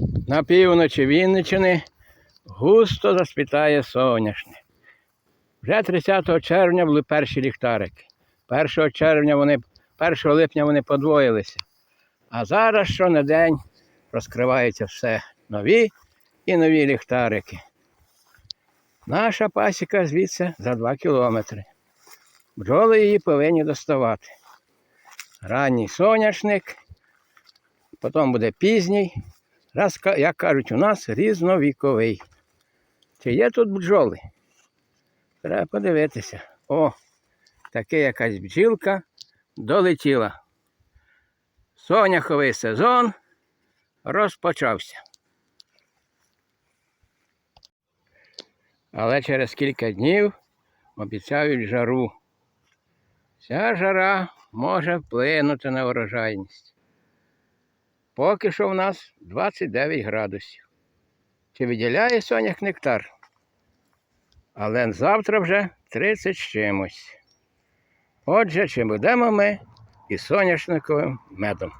На півночі Вінниччини густо заспітає соняшник. Вже 30 червня були перші ліхтарики. 1 червня вони, 1 липня вони подвоїлися. А зараз що на день розкриваються все нові і нові ліхтарики. Наша пасіка звідси за 2 кілометри. Бджоли її повинні доставати. Ранній соняшник, потім буде пізній. Раз, як кажуть, у нас різновіковий. Чи є тут бджоли? Треба подивитися. О, таке якась бджілка долетіла. Соняховий сезон розпочався. Але через кілька днів обіцяють жару. Ця жара може вплинути на урожайність. Поки що в нас 29 градусів. Чи виділяє соняк нектар? Але завтра вже 30 з чимось. Отже, чи будемо ми із соняшниковим медом?